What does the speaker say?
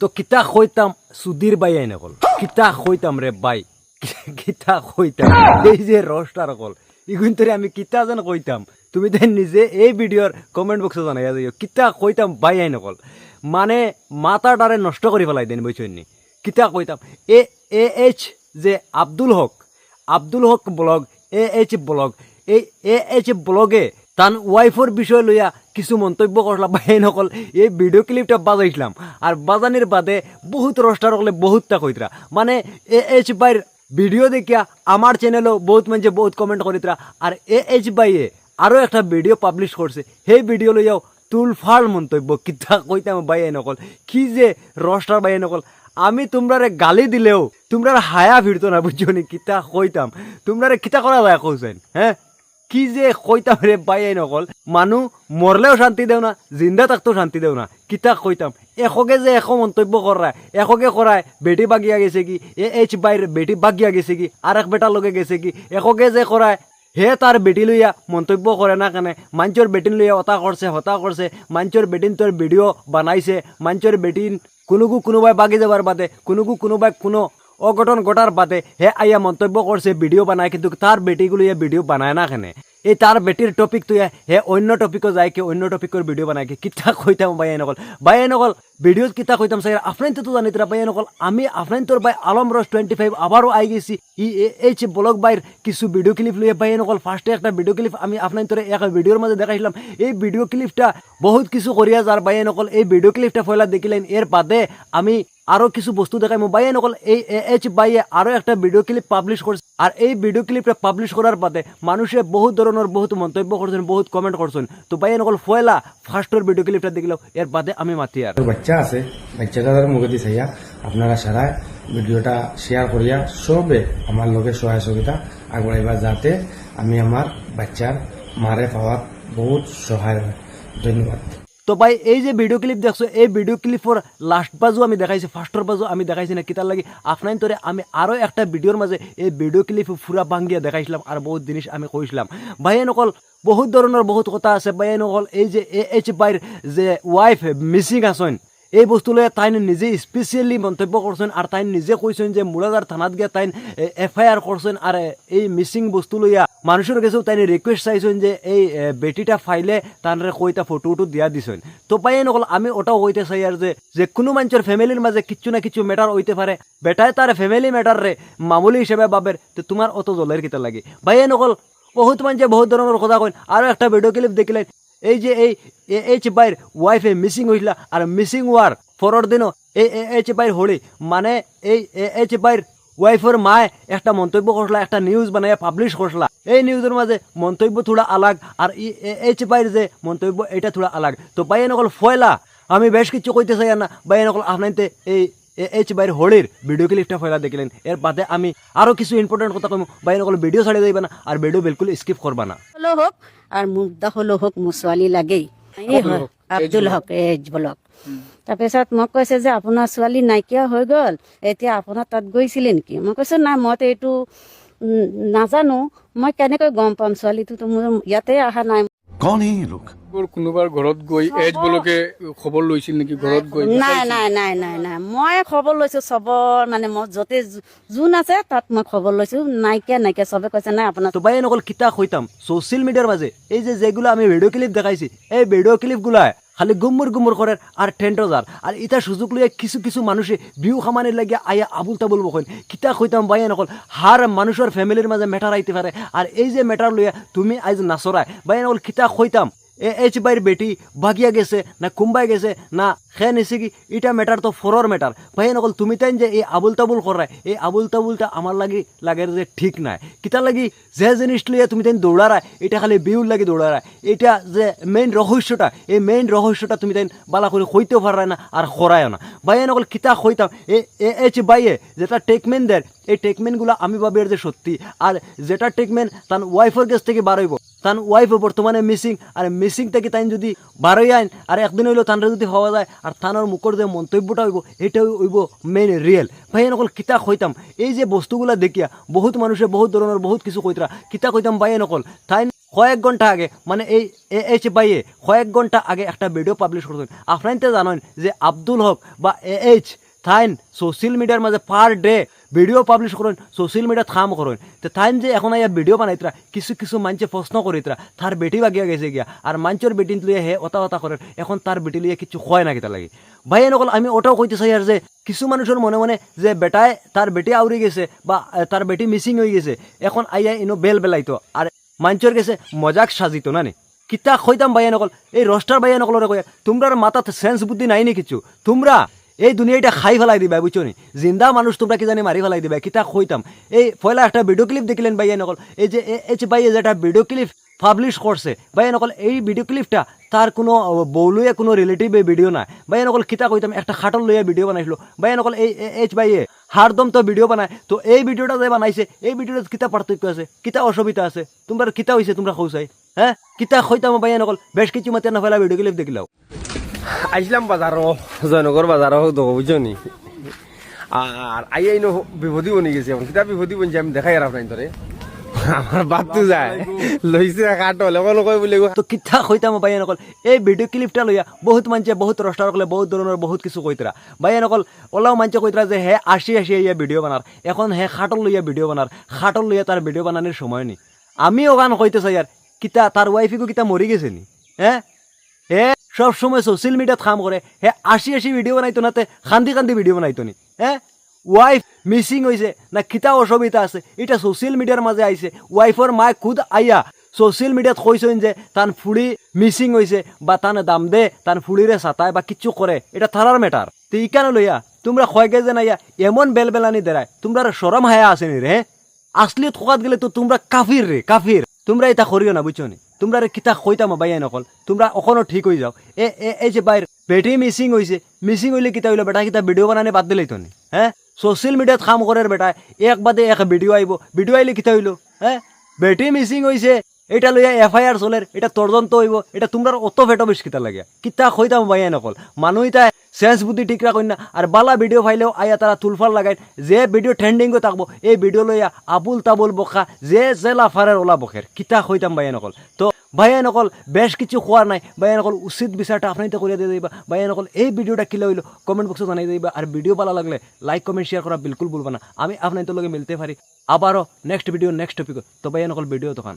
তো কিতা কইতাম সুধীর বাই আইন কল। কিতা কইতাম রে বাই। কিতা কইতাম এই যে রসটার কল। ইগুন তোরে আমি কিতা যেন কইতাম তুমি তো নিজে এই ভিডিওর কমেন্ট বক্সে জানাই যাইও কিতা কইতাম বাই আইন কল। মানে মাথাটারে নষ্ট করে ফেলাই দেন বইছনি কিতা কইতাম এ এ এইচ যে Abdul Haq Abdul Haq blog, A H blog. এই, এ এইচ ব্লগে তান ওয়াইফর বিষয় লইয়া কিছু মন্তব্য করলাম বা হেন নকল এই ভিডিও ক্লিপটা বাজাইছিলাম। আর বাজানির বাদে বহুত রস্টার হলে বহুতটা কইতরা মানে এ এইচ বাইর ভিডিও দেখিয়া আমার চ্যানেলও বহুত মানুষে বহুত কমেন্ট করিতরা আর এ এইচ বাইয়ে আরও একটা ভিডিও পাবলিশ করছে সেই ভিডিও লইয়াও তুলফাল মন্তব্য। কিতা কইতাম বাই নকল কি যে রস্টার বাই নকল আমি তোমরারে গালি দিলেও তোমরা হায়া ভিড়তো না বুঝছ নি, কিতা কইতাম। তোমরারে কিতা করা যায় কৌছেন হ্যাঁ কি যে কইতাম রে বাই নকল মানুহ মরলেও শান্তি দেও না, জিন্দা থাকতেও শান্তি দেও না। কিতা কইতাম? এশকে যে এশ মন্তব্য করায় এশকে করায় বেটি বাগিয়া গেছে কি? এ এইচ বাইর বেটি বাগিয়া গেছে কি? আর এক বেটার লগে গেছে কি? এশকে যে করায় হে তার বেটি লইয়া মন্তব্য করে না কেনে? মাঞ্চর বেটিন লইয়া হতা করছে হতা করছে মাঞ্চর বেটিন তোর ভিডিও বানাইছে। মাঞ্চর বেটিন কোনোকু কোনোবাই বাগি যাবার বাদে কোনোকু কোনোবাই কোনো অঘটন ঘটার বাদে হে আইয়া মন্তব্য করছে ভিডিও বানায় কিন্তু তার বেটিগুলো ইয়ে ভিডিও বানায় না কেনে? এই তার বেটির টপিক তুই হে অন্য টপিকও যায় কি, অন্য টপিকের ভিডিও বানায় কি? কিতা কইতাম বাই নকল বাই নকল ভিডিও কিতা কইতাম সাই আপনার তো জানি তোরা বাই নকল আমি আপনার তোর বাই আলম রস টোয়েন্টি ফাইভ আবারও আই গেছি। ই এই যে ব্লগ বাইর কিছু ভিডিও ক্লিপ লইয়ে বাই নকল ফার্স্টে একটা ভিডিও ক্লিপ আমি আপনার তোরে এক ভিডিওর মাঝে দেখাইছিলাম। এই ভিডিও ক্লিপটা বহুত কিছু করিয়া যার বাই নকল এই ভিডিও ক্লিপটা ফয়লা দেখিলেন। এর বাদে আমি আরও কিছু বস্তু দেখাই। বাইয়ে নকল, এই এইচ বাইয়ে আরও একটা ভিডিও ক্লিপ পাবলিশ করছে আর এই ভিডিও ক্লিপটা পাবলিশ করার বাদে মানুষে বহুত ধরনের বহুত মন্তব্য করছেন বহুত কমেন্ট করছেন তো বাইয়ে নকল, ফয়লা ফার্স্টের ভিডিও ক্লিপটা দেখলাম এর বাদে আমি মাতি আর বাচ্চা আছে বাচ্চাটার মুখে দিয়ে চাইয়া আপনারা সারায় ভিডিওটা শেয়ার করিয়া সবে আমার লোকের সহায় সহযোগিতা আগবাড়াইবা যাতে আমি আমার বাচ্চার মারে পাওয়ার বহুত সহায় হয়। ধন্যবাদ। তো ভাই, এই যে ভিডিও ক্লিপ দেখছ, এই ভিডিও ক্লিপর লাস্ট বাজু আমি দেখাইছি ফার্স্টর বাজু আমি দেখাইছি না কিতার লাগে আপনার তরে আমি আরও একটা ভিডিওর মাঝে এই ভিডিও ক্লিপ ফুরা ভাঙ্গিয়া দেখাইছিলাম আর বহুত জিনিস আমি কইছিলাম ভাইয়ে নকল বহুত ধরনের বহুত কথা আছে। ভাইয়ে নকল এই যে এ এইচ বাইর যে ওয়াইফ মিসিং আছেন এই বস্তু লয়ে তাই নিজে স্পেচিয়েলি মন্তব্য করছেন আর তাই নিজে কইছেন যে মুরাদার থানাত গিয়ে তাই এফ আই আর করছেন আর এই মিসিং বস্তু লইয়া মানুষের কাছেও তাই রিকোয়েস্ট চাইছেন যে এই বেটিটা ফাইলে তানরে কইতা ফটো উটো দিয়া দিছেন। তো পাই নকল, আমি ওটাও কইতে চাই আর যে কোনো মানুষের ফ্যামিলির মাঝে কিচ্ছু না কিছু ম্যাটার হইতে পারে বেটায় তার ফ্যামিলি ম্যাটার রে মামুলি হিসেবে বাবের তো তোমার অত জলের কিতা লাগে। ভাই নকল, বহুত মানুষে বহুত ধরনের কথা কইন আরও একটা ভিডিও ক্লিপ দেখিলেন এই যে এই এইচ বাইর ওয়াইফে মিসিং হইলা আর মিসিং হওয়ার পরের দিনও এই এইচ বাইর হলি মানে এই এইচ বাইর ওয়াইফের মায় একটা মন্তব্য করলা একটা নিউজ বানাইয়া পাবলিশ করলা এই নিউজের মাঝে মন্তব্য থোড়া আলাগ আর এইচ বাইর যে মন্তব্য এটা থোড়া আলাগ তো বাইয়ে নকল ফয়লা আমি বেশ কিছু কইতে চাই না বাইয়ে নকল আপনাইতে এই এইচ বাইর হোলির ভিডিও ক্লিপটা ফেলা দেখিলেন। এর বাদে আমি আরও কিছু ইম্পর্টেন্ট কথা কম। বাইরে সকলে ভিডিও ছাড়িয়ে দিবা না আর ভিডিও বিলকুল স্কিপ করবা না। হলো হোক আর মুগ্ধা হলো হোক মুসোৱালী লাগেই। Abdul Haq H blog. তাৰপিছত মোক কৈছে যে আপোনাৰ ছোৱালী নাইকিয়া হৈ গ'ল। এতিয়া আপোনাৰ তাত গৈছিলে নেকি মই কৈছোঁ নাই মইতো এইটো নাজানো। মই কেনেকৈ গম পাম? ছোৱালীটোতো মোৰ ইয়াতে অহা নাই। কণ এই লোক? কোনোবাৰ ঘৰত গৈ এজ বলকে খবৰ লৈছিল নেকি? ঘৰত গৈ নাই নাই নাই নাই নাই। মই খবৰ লৈছোঁ চবৰ মানে মই য'তে যোন আছে তাত মই খবৰ লৈছোঁ। নাইকিয়া নাইকিয়া চবে কৈছে নাই আপোনাৰ তো নকল কিতা কইতাম সোশ্যাল মিডিয়ার মাঝে এই যে যেগুলো আমি ভিডিও ক্লিপ দেখাইছি এই ভিডিও ক্লিপগুলা খালি গুম্মুর গুম্মুর করে আর টেন্ট যার আর ইটা সুযোগ লইয়া কিছু কিছু মানুষে ভিউ খামানের লাগিয়া আয়া আবুল তাবুল বকেন কিতা কইতাম বাইয়া নকল। হার মানুষের ফ্যামিলির মাঝে ম্যাটার আইতে পারে আর এই যে ম্যাটার লইয়া তুমি আজ নাচরায় বাইয়া নকল কিতা কইতাম এইচ বাইর বেটি ভাগিয়া গেছে, না কুম্বাই গেছে, না খে নিছে কি এটা ম্যাটার তো ফরর ম্যাটার ভাই নকল তুমি তাই যে এই আবুল তাবুল করায় এই আবুল তাবুলটা আমার লাগি লাগে যে ঠিক নাই। কিতা লাগি যে জিনিস লিয়ে তুমি তাই দৌড়ারায় এটা খালি বিউর লাগি দৌড়ারায় এটা যে মেইন রহস্যটা এই মেইন রহস্যটা তুমি তাই বালা করে কইতেও পারায় না আর খরায় না। ভাইয়া নকল কিতা কইতাম এ এইচ বাইয়ে যেটা টেকমেন দেয়, এই টেকমেনগুলো আমি ভাবি যে সত্যি। আর যেটা টেকমেন তার ওয়াইফের কাছ থেকে বাড়াইব তান ওয়াইফ বর্তমানে মিসিং আর মিসিং থেকে তাই যদি বারোই আইন, আর একদিন হইল তানরে যদি হওয়া যায়, আর থানার মুখর যে মন্তব্যটা হইব এটা হইব মেইন রিয়েল ভাই নকল কিতা কইতাম এই যে বস্তুগুলা দেখিয়া, বহুত মানুষে, বহুত ধরনের বহুত কিছু কইতরা কিতা কইতাম ভাই নকল তাই কয়েক ঘণ্টা আগে মানে এই এইচ বাইয়ে কয়েক ঘণ্টা আগে একটা ভিডিও পাবলিশ করছেন আপনারা তো জানেন যে আব্দুল হক বা এ এইচ থাইন সোশ্যাল মিডিয়ার মাঝে পার ডে ভিডিও পাবলিশ করেন সোশ্যাল মিডিয়াত কাম করেন তো থাইন যে এখন আইয়া ভিডিও বানাইতরা কিছু কিছু মানুষে প্রশ্ন করিতরা তার বেটি বাগিয়া গেছে গিয়া? আর মানুষের বেটি লিয়ে হে অতা অতা করেন এখন তার বেটি লিয়ে কিছু হয় না কিতা লাগে ভাই নকল আমি ওটাও কইতে চাই আর যে কিছু মানুষের মনে মনে যে বেটায় তার বেটি আউরি গেছে বা তার বেটি মিসিং হয়ে গেছে, এখন আইয়া ইনো বেল বেলাইতো আর মানুষের গেছে মজাক সাজিত না নি? কিতা কইতাম বাইয়া নকল এই রস্টার বাইয়া নকলরে কইয়া তোমরার মাথাত সেন্স বুদ্ধি নাই নি কিছু? তোমরা এই দুনিয়াটা খাই ফেলাই দিবা বুঝছ নি জিন্দা মানুষ তোমরা কি জানি মারি ফেলাই দিবা? কিতা কইতাম এই পয়লা একটা ভিডিও ক্লিপ দেখিলেন বাইয়া নকল। এই যে এইচ বাইয়ে যেটা ভিডিও ক্লিপ পাবলিশ করছে বাইয়া নকল, এই ভিডিও ক্লিপটা তার কোনো বৌলুয়ে কোনো রিলেটিভ এই ভিডিও নাই। বাইয়া নকল কিতা কইতাম একটা খাটল লইয়া ভিডিও বানাইছিল। বাইয়া নকল, এই এইচ বাইয়ে হারদম তো ভিডিও বানায় তো এই ভিডিওটা যে বানাইছে, এই ভিডিওটা কিতা পার্থক্য আছে? কিতা অসুবিধা আছে? তোমরা কিতা হইছে তোমরা কৌসাই হ্যাঁ কিতা কইতাম বাইয়া নকল? বেশ কিছু মাতে না ফেলা ভিডিও ক্লিপ দেখিলাও। আইসলাম বাজারও জয়নগর বাজারও বুঝছ আর আই আইনো বিপদী বনি গেছে কিতা বিপদী বনছে আমি দেখাই আর আপনার আমার বাপতো যায়। লইছে কাটল এখন কই বলে তো কিতা কইতাম বাইয়া নকল এই ভিডিও ক্লিপটা লইয়া বহুত মানুষে বহুত রস্টার কলে বহুত ধরনের বহুত কিছু কইতরা বাইয়া নকল ওলাও মানুষে কইতরা যে হে আসি আসি ইয়া ভিডিও বানার এখন হে খাটল লইয়া ভিডিও বানার খাটল লইয়া তার ভিডিও বানানোর সময় নি। আমি ওখান কইতে চাই কিতা তার ওয়াইফিকো কিতা মরি গেছে নি? হ্যাঁ হে? সব সময় সোশ্যাল মিডিয়াত কাম করে। হে আসি আসি ভিডিও বানাইতো নাতে, খান্দি কান্দি ভিডিও বানাইতো নি। হ্যাঁ ওয়াইফ মিসিং হয়েছে না কিতা অসুবিধা আছে, এটা সোশ্যাল মিডিয়ার মাঝে আইছে ওয়াইফর মায় খুদ আইয়া সোশ্যাল মিডিয়াত কইছেন যে, তান ফুড়ি মিসিং হয়েছে বা তান দাম দে, তান ফুড়িরে সাতায় বা কিচ্ছু করে এটা থারার ম্যাটার তো ইকানে লইয়া? তোমরা কয়গে যে নাইয়া এমন বেলবেলানি দেরায় তোমরা সরম হায়া আসেনি রে? আসলি থকাত গেলে তো তোমরা কাফির রে কাফির তোমরা এটা করিও না বুঝছ নি? তোমরা কিতা কইতাম বাইয়াই নকল। তোমরা অখনো ঠিক হয়ে যাও এ এই যে বাইর বেটি মিসিং হয়েছে মিসিং হইলে কিতা হইল, বেটা কিতা ভিডিও বানানে বাদ দিলেই তো হ্যাঁ সোশ্যাল মিডিয়াত কাম করার বেটা এক বাদে এক ভিডিও আইব ভিডিও আইলে কিতা হইল? হ্যাঁ বেটি মিসিং হয়েছে এটা লইয়া এফআইআর চলের এটা তদন্ত হইব, এটা তোমরা অত ফেটো বেশ কিতা লাগে কিতা কইতাম বাইয়াই নকল। মানুহ ইতা সেন্স বুদ্ধি ঠিক রাখুন না আর বালা ভিডিও ফাইলেও আয়া তারা তুলফাল লাগাই, যে ভিডিও ট্রেন্ডিংও থাকব, এই ভিডিও লইয়া আবুল তাবুল বকা, যে যে লাফারের ওলা বখের কিতা কইতাম বাইয়া নকল। তো ভাইয়া নকল, বেশ কিছু খোয়ার নাই। ভাইয়া নকল, উচিত বিচারটা আপনি তো করে দিয়ে দিবা ভাইয়া নকল, এই ভিডিওটা কিলে হইল কমেন্ট বক্সে জানাই দিবা আর ভিডিও ভালো লাগলে, লাইক কমেন্ট শেয়ার করা বিলকুল ভুলবা না। আমি আপনাদের লগে মিলতে পারি আবারও নেক্সট ভিডিও নেক্সট টপিক তো ভাইয়া নকল ভিডিও তখন